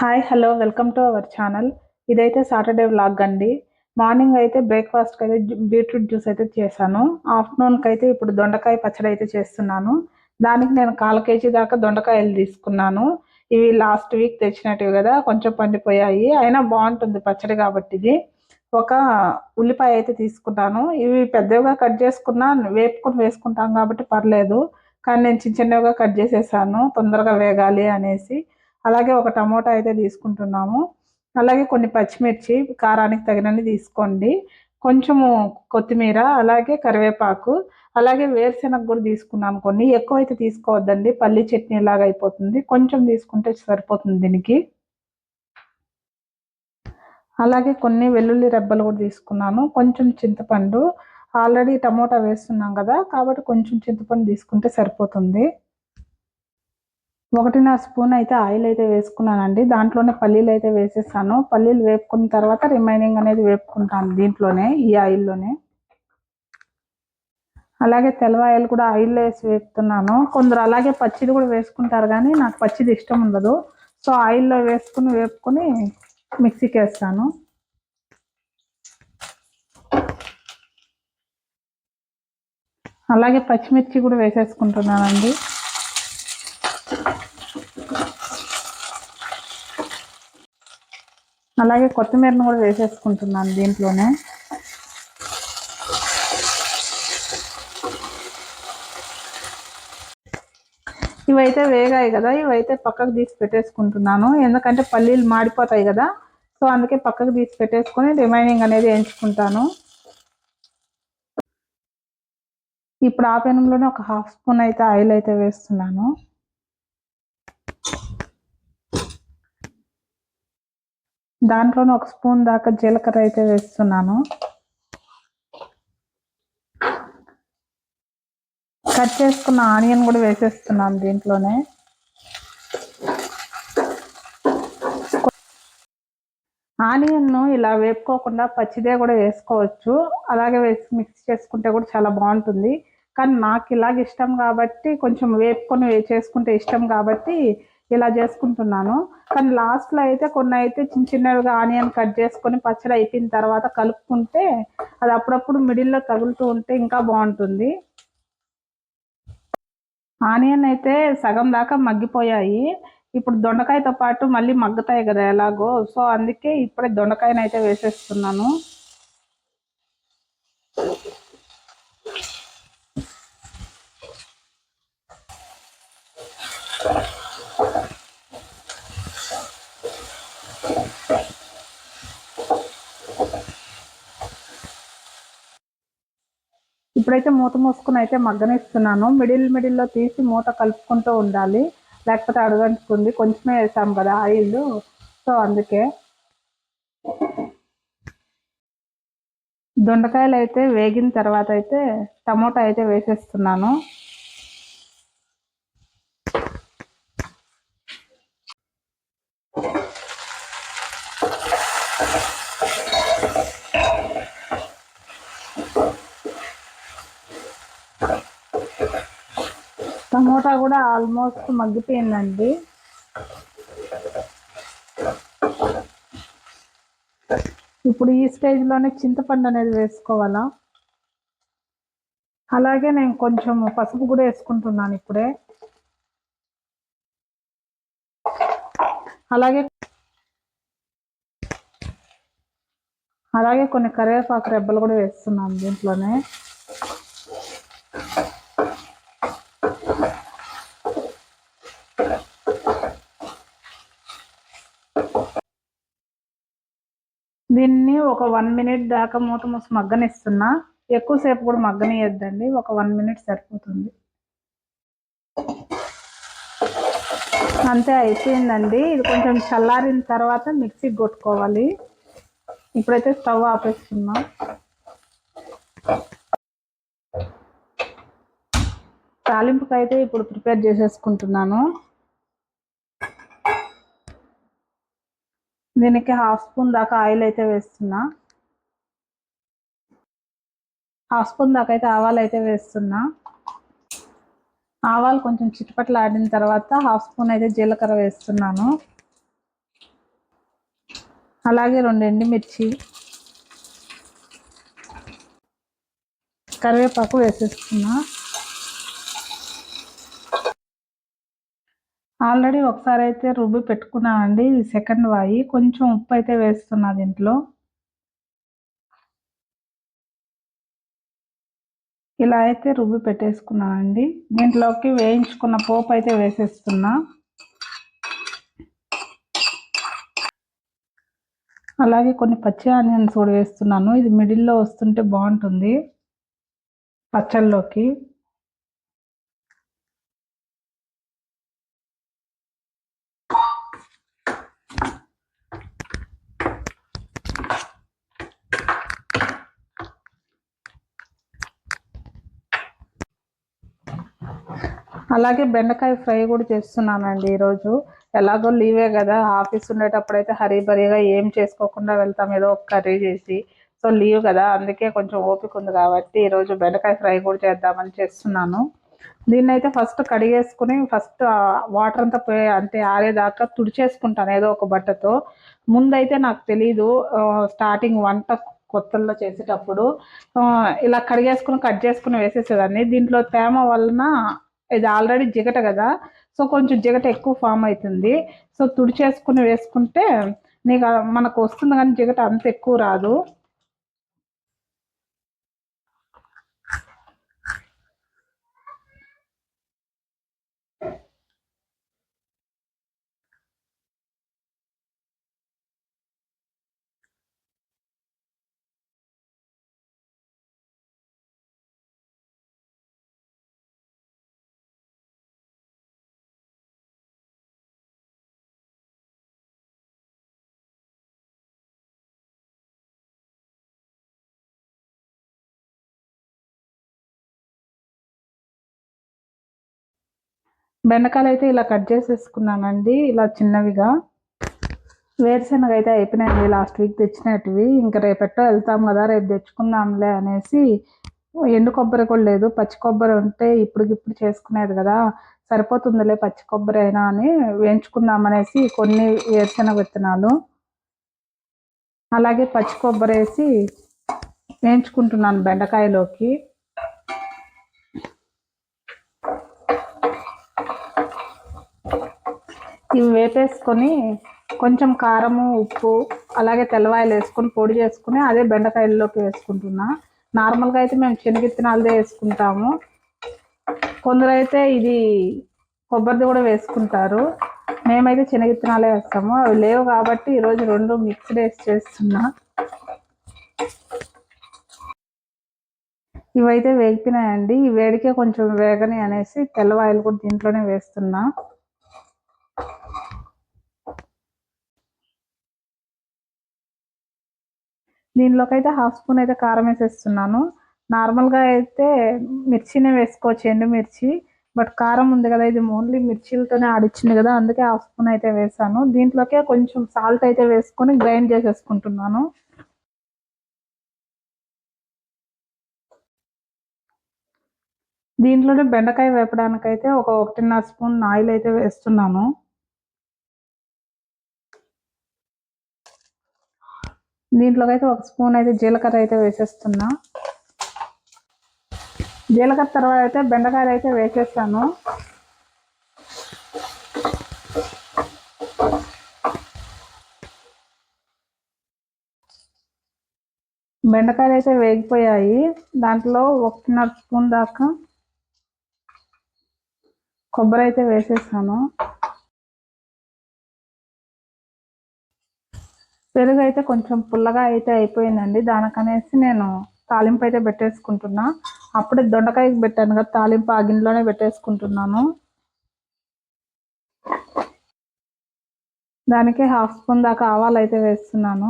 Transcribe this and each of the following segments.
Hi hello welcome to our channel ఇదైతే Saturday vlog అండి. Morning అయితే బ్రేక్ఫాస్ట్కి అయితే బీట్రూట్ జ్యూస్ అయితే చేశాను. ఆఫ్టర్నూన్కి అయితే ఇప్పుడు దొండకాయ పచ్చడి అయితే చేస్తున్నాను. దానికి నేను కాల్ కేజీ దాకా దొండకాయలు తీసుకున్నాను. ఇవి లాస్ట్ వీక్ తెచ్చినట్టువి కదా కొంచెం పండిపోయాయి. అయినా బాగుంటుంది పచ్చడి కాబట్టి ఇది. ఒక ఉల్లిపాయ అయితే తీసుకున్నాను. ఇవి పెద్దవిగా కట్ చేసుకున్నా వేపుకొని వేసుకుంటాం కాబట్టి పర్లేదు. కానీ నేను చిన్న చిన్నవిగా కట్ చేసేసాను. తొందరగా వేగాలి అనేసి. అలాగే ఒక టమోటా అయితే తీసుకుంటున్నాము. అలాగే కొన్ని పచ్చిమిర్చి కారానికి తగినన్ని తీసుకోండి. కొంచెము కొత్తిమీర అలాగే కరివేపాకు అలాగే వేరుశెనగ కూడా తీసుకున్నాను కొన్ని. ఎక్కువ అయితే తీసుకోవద్దండి. పల్లి చట్నీ లాగా అయిపోతుంది. కొంచెం తీసుకుంటే సరిపోతుంది దీనికి. అలాగే కొన్ని వెల్లుల్లి రెబ్బలు కూడా తీసుకున్నాను. కొంచెం చింతపండు. ఆల్రెడీ టమోటా వేస్తున్నాం కదా కాబట్టి కొంచెం చింతపండు తీసుకుంటే సరిపోతుంది. ఒకటిన్నర స్పూన్ అయితే ఆయిల్ అయితే వేసుకున్నానండి. దాంట్లోనే పల్లీలు అయితే వేసేసాను. పల్లీలు వేపుకున్న తర్వాత రిమైనింగ్ అనేది వేపుకుంటాను దీంట్లోనే ఈ ఆయిల్లోనే. అలాగే తెల్లవాయలు కూడా ఆయిల్లో వేసి వేపుతున్నాను. కొందరు అలాగే పచ్చిది కూడా వేసుకుంటారు కానీ నాకు పచ్చిది ఇష్టం ఉండదు. సో ఆయిల్లో వేసుకుని వేపుకొని మిక్సీకి వేస్తాను. అలాగే పచ్చిమిర్చి కూడా వేసేసుకుంటున్నానండి. అలాగే కొత్తిమీరను కూడా వేసేసుకుంటున్నాను దీంట్లోనే. ఇవైతే వేగాయి కదా ఇవైతే పక్కకు తీసి పెట్టేసుకుంటున్నాను. ఎందుకంటే పల్లీలు మాడిపోతాయి కదా సో అందుకే పక్కకు తీసి పెట్టేసుకొని రిమైనింగ్ అనేది ఎంచుకుంటాను ఇప్పుడు ఆ పెనంలోనే ఒక హాఫ్ స్పూన్ అయితే ఆయిల్ అయితే వేస్తున్నాను. దాంట్లోనే ఒక స్పూన్ దాకా జీలకర్ర అయితే వేస్తున్నాను. కట్ చేసుకున్న ఆనియన్ కూడా వేసేస్తున్నాను దీంట్లోనే. ఆనియన్ ఇలా వేపుకోకుండా పచ్చిదే కూడా వేసుకోవచ్చు. అలాగే వేసి మిక్స్ చేసుకుంటే కూడా చాలా బాగుంటుంది. కానీ నాకు ఇలాగ ఇష్టం కాబట్టి కొంచెం వేపుకొని వే- చేసుకుంటే ఇష్టం కాబట్టి ఇలా చేసుకుంటున్నాను. కానీ లాస్ట్లో అయితే కొన్ని అయితే చిన్న చిన్నవిగా ఆనియన్ కట్ చేసుకొని పచ్చడి అయిపోయిన తర్వాత కలుపుకుంటే అది అప్పుడప్పుడు మిడిల్లో తగులుతూ ఉంటే ఇంకా బాగుంటుంది. ఆనియన్ అయితే సగం దాకా మగ్గిపోయాయి. ఇప్పుడు దొండకాయతో పాటు మళ్ళీ మగ్గుతాయి కదా ఎలాగో. సో అందుకే ఇప్పుడే దొండకాయని అయితే వేసేస్తున్నాను. ఇప్పుడైతే మూత మూసుకుని అయితే మగ్గనిస్తున్నాను. మిడిల్ మిడిల్లో తీసి మూత కలుపుకుంటూ ఉండాలి. లేకపోతే అడుగంటుకుంది. కొంచెమే వేసాం కదా ఆయిల్. సో అందుకే. దొండకాయలు అయితే వేగిన తర్వాత అయితే టమోటా అయితే వేసేస్తున్నాను. టమోటా కూడా ఆల్మోస్ట్ మగ్గిపోయిందండి. ఇప్పుడు ఈ స్టేజ్లోనే చింతపండు అనేది వేసుకోవాలా? అలాగే నేను కొంచెం పసుపు కూడా వేసుకుంటున్నాను ఇప్పుడే. అలాగే అలాగే కొన్ని కరివేపాకు రెబ్బలు కూడా వేస్తున్నాను దీంట్లోనే. దీన్ని ఒక వన్ మినిట్ దాకా మూత మూసి మగ్గనిస్తున్నా. ఎక్కువసేపు కూడా మగ్గనియద్దండి. ఒక వన్ మినిట్ సరిపోతుంది. అంతే అయిపోయిందండి. ఇది కొంచెం చల్లారిన తర్వాత మిక్సీకి కొట్టుకోవాలి. ఇప్పుడైతే స్టవ్ ఆపేస్తున్నా. తాలింపుకైతే ఇప్పుడు ప్రిపేర్ చేసేసుకుంటున్నాను. దీనికి హాఫ్ స్పూన్ దాకా ఆయిల్ అయితే వేస్తున్నా. హాఫ్ స్పూన్ దాకా అయితే ఆవాలు అయితే వేస్తున్నా. ఆవాలు కొంచెం చిటపట్లు ఆడిన తర్వాత హాఫ్ స్పూన్ అయితే జీలకర్ర వేస్తున్నాను. అలాగే రెండు ఎండుమిర్చి కరివేపాకు వేసేస్తున్నా. ఆల్రెడీ ఒకసారి అయితే రుబ్బి పెట్టుకున్నానండి ఇది సెకండ్ వాయి. కొంచెం ఉప్పు అయితే వేస్తున్నా దీంట్లో. ఇలా అయితే రుబ్బి పెట్టేసుకున్నానండి దీంట్లోకి వేయించుకున్న పోపు అయితే వేసేస్తున్నా. అలాగే కొన్ని పచ్చి ఆనియన్స్ కూడా వేస్తున్నాను. ఇది మిడిల్లో వస్తుంటే బాగుంటుంది. పచ్చళ్ళలోకి అలాగే బెండకాయ ఫ్రై కూడా చేస్తున్నానండి ఈరోజు. ఎలాగో లీవే కదా ఆఫీస్ ఉండేటప్పుడు అయితే హరీబరీగా ఏం చేసుకోకుండా వెళ్తాం ఏదో ఒక కర్రీ చేసి. సో లీవ్ కదా అందుకే కొంచెం ఓపిక ఉంది కాబట్టి ఈరోజు బెండకాయ ఫ్రై కూడా చేద్దామని చేస్తున్నాను. దీన్ని అయితే ఫస్ట్ కడిగేసుకుని ఫస్ట్ వాటర్ అంతా పోయి అంటే ఆరేదాకా తుడిచేసుకుంటాను ఏదో ఒక బట్టతో. ముందైతే నాకు తెలీదు స్టార్టింగ్ వంట కొత్తల్లో చేసేటప్పుడు. ఇలా కడిగేసుకుని కట్ చేసుకుని వేసేసేదాన్ని. దీంట్లో తేమ వలన ఇది ఆల్రెడీ జిగట కదా. సో కొంచెం జిగట ఎక్కువ ఫామ్ అవుతుంది. సో తుడిచేసుకుని వేసుకుంటే నీకు మనకు వస్తుంది కానీ జిగట అంత ఎక్కువ రాదు. బెండకాయలు అయితే ఇలా కట్ చేసేసుకున్నానండి ఇలా చిన్నవిగా. వేరుశనగ అయితే అయిపోయినాయండి లాస్ట్ వీక్ తెచ్చినట్టువి ఇంకా రేపెట్టో వెళ్తాం కదా రేపు తెచ్చుకుందాంలే అనేసి. ఎండు కొబ్బరి కూడా లేదు పచ్చి కొబ్బరి ఉంటే ఇప్పుడుకిప్పుడు చేసుకునేది కదా సరిపోతుందిలే పచ్చి కొబ్బరి అయినా అని వేయించుకుందాం అనేసి కొన్ని వేరుశనగ విత్తనాలు. అలాగే పచ్చి కొబ్బరి వేసి వేయించుకుంటున్నాను బెండకాయలోకి. ఇవి వేపేసుకొని కొంచెం కారము ఉప్పు అలాగే తెల్లవాయలు వేసుకొని పొడి చేసుకుని అదే బెండకాయల్లోకి వేసుకుంటున్నా. నార్మల్గా అయితే మేము శనగిత్తనాలదే వేసుకుంటాము. కొందరు అయితే ఇది కొబ్బరిది కూడా వేసుకుంటారు. మేమైతే శనగిత్తనాలే వేస్తాము. అవి లేవు కాబట్టి ఈరోజు రెండు మిక్స్డ్ వేసి చేస్తున్నా. ఇవైతే వేగిపోయినాయండి. ఈ వేడికే కొంచెం వేగని అనేసి తెల్లవాయలు కూడా దీంట్లోనే వేస్తున్నా. దీనిలోకి అయితే హాఫ్ స్పూన్ అయితే కారం వేసేస్తున్నాను. నార్మల్గా అయితే మిర్చినే వేసుకోవచ్చు ఎండు మిర్చి బట్ కారం ఉంది కదా ఇది ఓన్లీ మిర్చీలతోనే ఆడిచ్చింది కదా అందుకే హాఫ్ స్పూన్ అయితే వేసాను. దీంట్లోకే కొంచెం సాల్ట్ అయితే వేసుకొని గ్రైండ్ చేసేసుకుంటున్నాను. దీంట్లోనే బెండకాయ వేపడానికైతే ఒక ఒకటిన్నర స్పూన్ ఆయిల్ అయితే వేస్తున్నాను. దీంట్లోకి అయితే ఒక స్పూన్ అయితే జీలకర్ర అయితే వేసేస్తున్నా. జీలకర్ర తర్వాత అయితే బెండకాయలు అయితే వేసేస్తాను బెండకాయలు అయితే వేగిపోయాయి. దాంట్లో ఒకటిన్నర స్పూన్ దాకా కొబ్బరి అయితే వేసేసాను. పెరుగు అయితే కొంచెం పుల్లగా అయితే అయిపోయిందండి. దానికనేసి నేను తాలింపు అయితే పెట్టేసుకుంటున్నా. అప్పుడే దొండకాయకి పెట్టాను కదా తాలింపు ఆ గిన్నెలోనే పెట్టేసుకుంటున్నాను. దానికి హాఫ్ స్పూన్ దాకా ఆవాలు అయితే వేస్తున్నాను.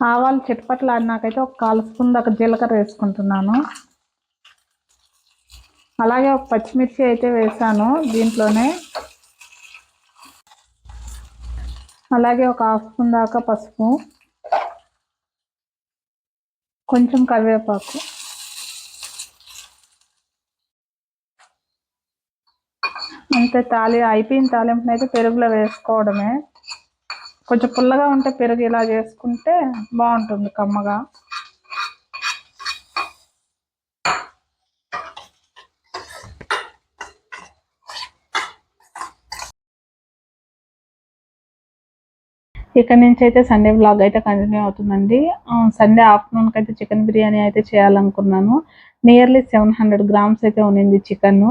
ఆవాలు చిట్పట్లు ఆడినాకైతే ఒక కాలు స్పూన్ దాకా జీలకర్ర వేసుకుంటున్నాను. అలాగే ఒక పచ్చిమిర్చి అయితే వేసాను దీంట్లోనే. అలాగే ఒక హాఫ్ స్పూన్ దాకా పసుపు. కొంచెం కరివేపాకు. అంతే తాలి అయిపోయిన తాలింపుని అయితే పెరుగులో వేసుకోవడమే. కొంచెం పుల్లగా ఉంటే పెరుగు ఇలా చేసుకుంటే బాగుంటుంది కమ్మగా. ఇక్కడ నుంచి అయితే సండే బ్లాగ్ అయితే కంటిన్యూ అవుతుందండి. సండే ఆఫ్టర్నూన్కి అయితే చికెన్ బిర్యానీ అయితే చేయాలనుకున్నాను. నియర్లీ సెవెన్ హండ్రెడ్ గ్రామ్స్ అయితే ఉన్నింది చికెన్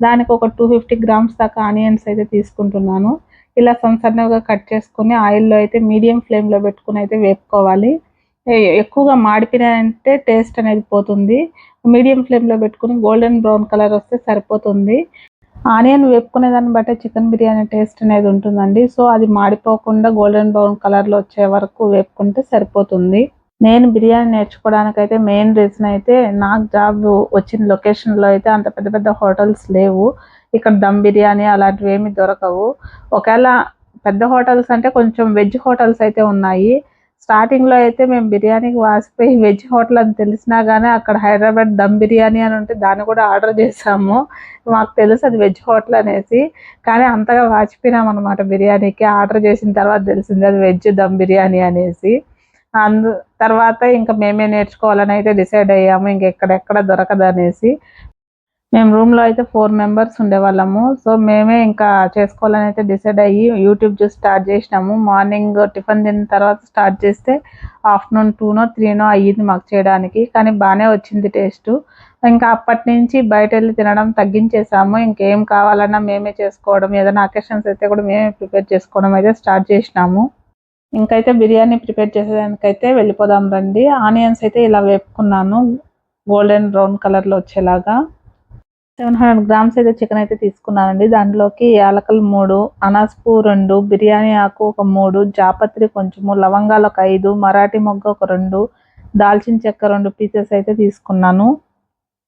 దానికి ఒక టూ ఫిఫ్టీ గ్రామ్స్ దాకా ఆనియన్స్ అయితే తీసుకుంటున్నాను. ఇలా సన్నగా కట్ చేసుకుని ఆయిల్లో అయితే మీడియం ఫ్లేమ్లో పెట్టుకుని అయితే వేపుకోవాలి. ఎక్కువగా మాడిపోయినాయంటే టేస్ట్ అనేది పోతుంది. మీడియం ఫ్లేమ్లో పెట్టుకుని గోల్డెన్ బ్రౌన్ కలర్ వస్తే సరిపోతుంది. ఆనియన్ వేపుకునే దాన్ని బట్టి చికెన్ బిర్యానీ టేస్ట్ అనేది ఉంటుందండి. సో అది మాడిపోకుండా గోల్డెన్ బ్రౌన్ కలర్లో వచ్చే వరకు వేపుకుంటే సరిపోతుంది. నేను బిర్యానీ నేర్చుకోవడానికి అయితే మెయిన్ రీజన్ అయితే నాకు జాబ్ వచ్చిన లొకేషన్లో అయితే అంత పెద్ద పెద్ద హోటల్స్ లేవు. ఇక్కడ దమ్ బిర్యానీ అలాంటివి ఏమి దొరకవు. ఒకవేళ పెద్ద హోటల్స్ అంటే కొంచెం వెజ్ హోటల్స్ అయితే ఉన్నాయి. స్టార్టింగ్లో అయితే మేము బిర్యానీకి వాసిపోయి వెజ్ హోటల్ అని తెలిసినా కానీ అక్కడ హైదరాబాద్ దమ్ బిర్యానీ అని ఉంటే దాన్ని కూడా ఆర్డర్ చేసాము. మాకు తెలుసు అది వెజ్ హోటల్ అనేసి. కానీ అంతగా వాచిపోయినాం అనమాట బిర్యానీకి. ఆర్డర్ చేసిన తర్వాత తెలిసింది అది వెజ్ దమ్ బిర్యానీ అనేసి. అందు తర్వాత ఇంకా మేమే నేర్చుకోవాలని అయితే డిసైడ్ అయ్యాము. ఇంకెక్కడెక్కడ దొరకదు అనేసి. మేము రూమ్లో అయితే ఫోర్ మెంబర్స్ ఉండేవాళ్ళము. సో మేమే ఇంకా చేసుకోవాలని అయితే డిసైడ్ అయ్యి యూట్యూబ్ చూసి స్టార్ట్ చేసినాము. మార్నింగ్ టిఫిన్ తిన్న తర్వాత స్టార్ట్ చేస్తే ఆఫ్టర్నూన్ టూనో త్రీనో అయ్యింది మాకు చేయడానికి. కానీ బాగానే వచ్చింది టేస్ట్ ఇంకా అప్పటి నుంచి బయట వెళ్ళి తినడం తగ్గించేసాము. ఇంకేం కావాలన్నా మేమే చేసుకోవడం ఏదైనా అకేషన్స్ అయితే కూడా మేమే ప్రిపేర్ చేసుకోవడం అయితే స్టార్ట్ చేసినాము. ఇంకైతే బిర్యానీ ప్రిపేర్ చేసేదానికైతే వెళ్ళిపోదాం రండి. ఆనియన్స్ అయితే ఇలా వేపుకున్నాను. గోల్డెన్ బ్రౌన్ కలర్లో వచ్చేలాగా. సెవెన్ హండ్రెడ్ గ్రామ్స్ అయితే చికెన్ అయితే తీసుకున్నానండి. దాంట్లోకి యాలకలు మూడు అనాస్పు రెండు బిర్యానీ ఆకు ఒక మూడు జాపత్రి కొంచెము లవంగాలు ఒక ఐదు మరాఠీ మొగ్గ ఒక రెండు దాల్చిన చెక్క రెండు పీసెస్ అయితే తీసుకున్నాను.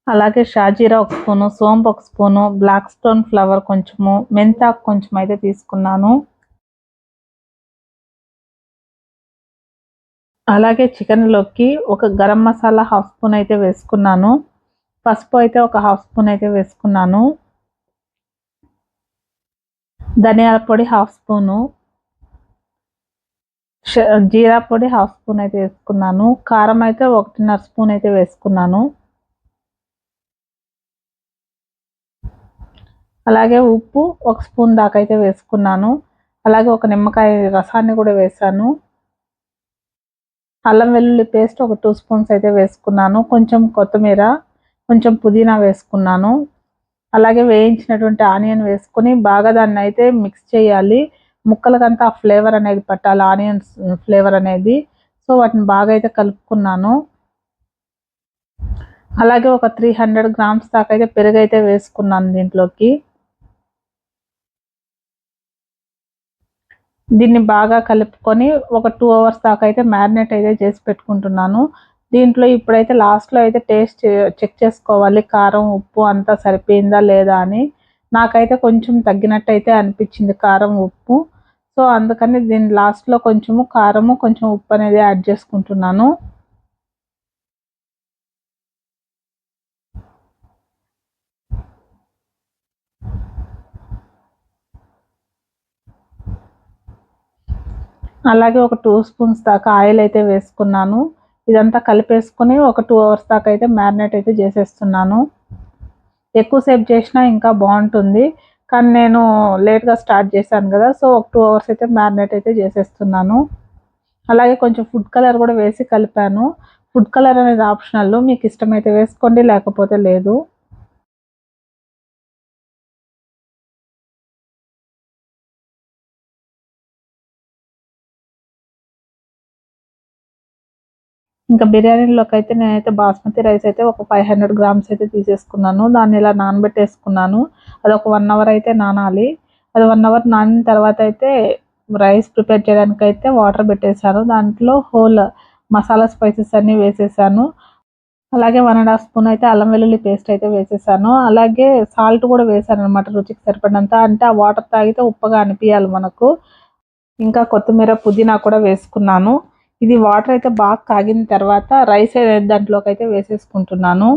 అలాగే షాజీరా ఒక స్పూను సోంపు ఒక స్పూను బ్లాక్ స్టోన్ ఫ్లవర్ కొంచెము మెంతాకు కొంచెం అయితే తీసుకున్నాను. అలాగే చికెన్లోకి ఒక గరం మసాలా హాఫ్ స్పూన్ అయితే వేసుకున్నాను. పసుపు అయితే ఒక హాఫ్ స్పూన్ అయితే వేసుకున్నాను. ధనియాల పొడి హాఫ్ స్పూను. జీరా పొడి హాఫ్ స్పూన్ అయితే వేసుకున్నాను. కారం అయితే ఒకటిన్నర స్పూన్ అయితే వేసుకున్నాను. అలాగే ఉప్పు ఒక స్పూన్ దాకా అయితే వేసుకున్నాను. అలాగే ఒక నిమ్మకాయ రసాన్ని కూడా వేసాను. అల్లం వెల్లుల్లి పేస్ట్ ఒక టూ స్పూన్స్ అయితే వేసుకున్నాను. కొంచెం కొత్తిమీర కొంచెం పుదీనా వేసుకున్నాను. అలాగే వేయించినటువంటి ఆనియన్ వేసుకొని బాగా దాన్ని అయితే మిక్స్ చేయాలి. ముక్కలకంతా ఆ ఫ్లేవర్ అనేది పట్టాలి ఆనియన్స్ ఫ్లేవర్ అనేది. సో వాటిని బాగా అయితే కలుపుకున్నాను. అలాగే ఒక త్రీ హండ్రెడ్ గ్రామ్స్ దాకా అయితే పెరుగు అయితే వేసుకున్నాను దీంట్లోకి. దీన్ని బాగా కలుపుకొని ఒక టూ అవర్స్ దాకా అయితే మ్యారినేట్ అయితే చేసి పెట్టుకుంటున్నాను. దీంట్లో ఇప్పుడైతే లాస్ట్లో అయితే టేస్ట్ చెక్ చేసుకోవాలి. కారం ఉప్పు అంతా సరిపోయిందా లేదా అని. నాకైతే కొంచెం తగ్గినట్టు అయితే అనిపించింది కారం ఉప్పు. సో అందుకని దీని లాస్ట్లో కొంచెము కారము కొంచెం ఉప్పు అనేది యాడ్ చేసుకుంటున్నాను. అలాగే ఒక టూ స్పూన్స్ దాకా ఆయిల్ అయితే వేసుకున్నాను. ఇదంతా కలిపేసుకుని ఒక టూ అవర్స్ దాకా అయితే మ్యారినేట్ అయితే చేసేస్తున్నాను. ఎక్కువసేపు చేసినా ఇంకా బాగుంటుంది. కానీ నేను లేట్గా స్టార్ట్ చేశాను కదా సో ఒక టూ అవర్స్ అయితే మ్యారినేట్ అయితే చేసేస్తున్నాను. అలాగే కొంచెం ఫుడ్ కలర్ కూడా వేసి కలిపాను. ఫుడ్ కలర్ అనేది ఆప్షనల్ మీకు ఇష్టమైతే వేసుకోండి లేకపోతే లేదు. ఇంకా బిర్యానీలోకి అయితే నేనైతే బాస్మతి రైస్ అయితే ఒక ఫైవ్ హండ్రెడ్ గ్రామ్స్ అయితే తీసేసుకున్నాను. దాన్ని ఇలా నానబెట్టేసుకున్నాను. అది ఒక వన్ అవర్ అయితే నానాలి. అది వన్ అవర్ నానిన తర్వాత అయితే రైస్ ప్రిపేర్ చేయడానికి అయితే వాటర్ పెట్టేశాను. దాంట్లో హోల్ మసాలా స్పైసెస్ అన్నీ వేసేసాను. అలాగే వన్ అండ్ హాఫ్ స్పూన్ అయితే అల్లం వెల్లుల్లి పేస్ట్ అయితే వేసేసాను. అలాగే సాల్ట్ కూడా వేసాను అనమాట రుచికి సరిపడినంత. అంటే ఆ వాటర్ తాగితే ఉప్పగా అనిపించాలి మనకు. ఇంకా కొత్తిమీర పుదీనా కూడా వేసుకున్నాను. ఇది వాటర్ అయితే బాగా కాగిన తర్వాత రైస్ దాంట్లోకి అయితే వేసేసుకుంటున్నాను.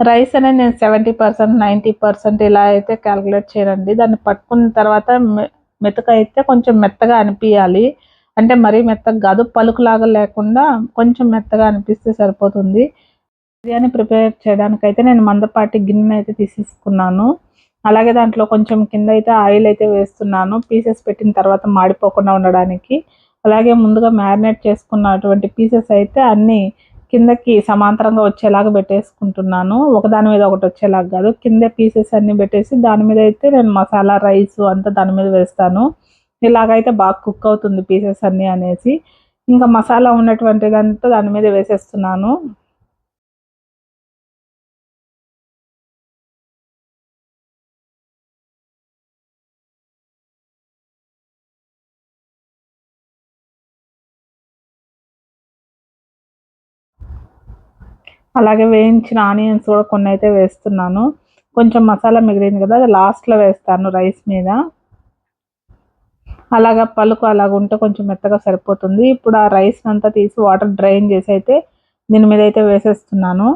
రైస్ అనేది నేను సెవెంటీ పర్సెంట్ నైంటీ పర్సెంట్ ఇలా అయితే క్యాలిక్యులేట్ చేయనండి. దాన్ని పట్టుకున్న తర్వాత మెతుక అయితే కొంచెం మెత్తగా అనిపించాలి అంటే మరీ మెత్తగా కాదు పలుకులాగా లేకుండా కొంచెం మెత్తగా అనిపిస్తే సరిపోతుంది. బిర్యానీ ప్రిపేర్ చేయడానికి అయితే నేను మందపాటి గిన్నె అయితే తీసేసుకున్నాను. అలాగే దాంట్లో కొంచెం కింద అయితే ఆయిల్ అయితే వేస్తున్నాను. పీసెస్ పెట్టిన తర్వాత మాడిపోకుండా ఉండడానికి. అలాగే ముందుగా మ్యారినేట్ చేసుకున్నటువంటి పీసెస్ అయితే అన్నీ కిందకి సమాంతరంగా వచ్చేలాగా పెట్టేసుకుంటున్నాను. ఒకదాని మీద ఒకటి వచ్చేలాగా కాదు. కింద పీసెస్ అన్ని పెట్టేసి దాని మీద అయితే నేను మసాలా రైస్ అంతా దాని మీద వేస్తాను. ఇలాగైతే బాగా కుక్ అవుతుంది పీసెస్ అన్ని అనేసి. ఇంకా మసాలా ఉన్నటువంటిదంతా దాని మీద వేసేస్తున్నాను. అలాగే వేయించిన ఆనియన్స్ కూడా కొన్ని అయితే వేస్తున్నాను. కొంచెం మసాలా మిగిలింది కదా అది లాస్ట్లో వేస్తాను రైస్ మీద. అలాగా పలుకు అలాగ ఉంటే కొంచెం మెత్తగా సరిపోతుంది. ఇప్పుడు ఆ రైస్ అంతా తీసి వాటర్ డ్రైన్ చేసి అయితే దీని మీద అయితే వేసేస్తున్నాను.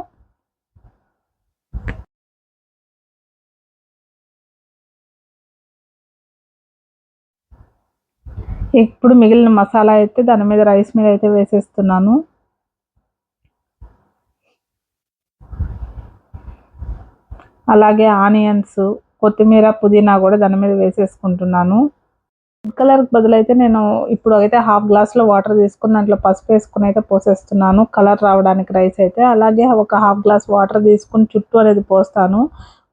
ఇప్పుడు మిగిలిన మసాలా అయితే దాని మీద రైస్ మీద అయితే వేసేస్తున్నాను. అలాగే ఆనియన్స్ కొత్తిమీర పుదీనా కూడా దాని మీద వేసేసుకుంటున్నాను. రెడ్ కలర్ బదులైతే నేను ఇప్పుడు అయితే హాఫ్ గ్లాస్లో వాటర్ తీసుకుని దాంట్లో పసుపు వేసుకుని అయితే పోసేస్తున్నాను. కలర్ రావడానికి రైస్ అయితే. అలాగే ఒక హాఫ్ గ్లాస్ వాటర్ తీసుకుని చుట్టూ అనేది పోస్తాను.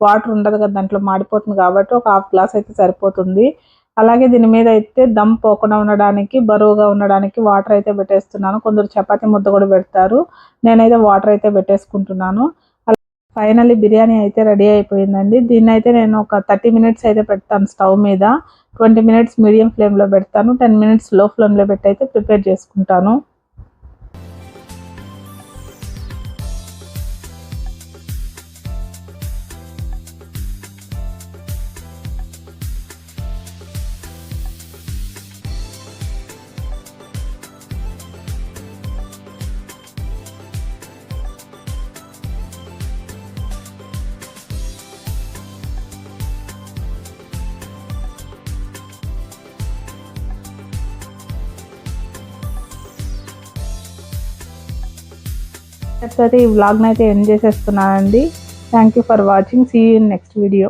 వాటర్ ఉండదు కదా దాంట్లో మాడిపోతుంది కాబట్టి ఒక హాఫ్ గ్లాస్ అయితే సరిపోతుంది. అలాగే దీని మీద అయితే దమ్ పోకుండా ఉండడానికి బరువుగా ఉండడానికి వాటర్ అయితే పెట్టేస్తున్నాను. కొందరు చపాతీ ముద్ద కూడా పెడతారు. నేనైతే వాటర్ అయితే పెట్టేసుకుంటున్నాను. ఫైనల్లీ బిర్యానీ అయితే రెడీ అయిపోయిందండి. దీన్ని అయితే నేను ఒక థర్టీ మినిట్స్ అయితే పెడతాను స్టవ్ మీద. ట్వంటీ మినిట్స్ మీడియం ఫ్లేమ్లో పెడతాను. టెన్ మినిట్స్లో ఫ్లేమ్లో పెట్టి అయితే ప్రిపేర్ చేసుకుంటాను. అయితే ఈ వ్లాగ్ని అయితే end చేసేస్తున్నానండి thank you for watching see in next video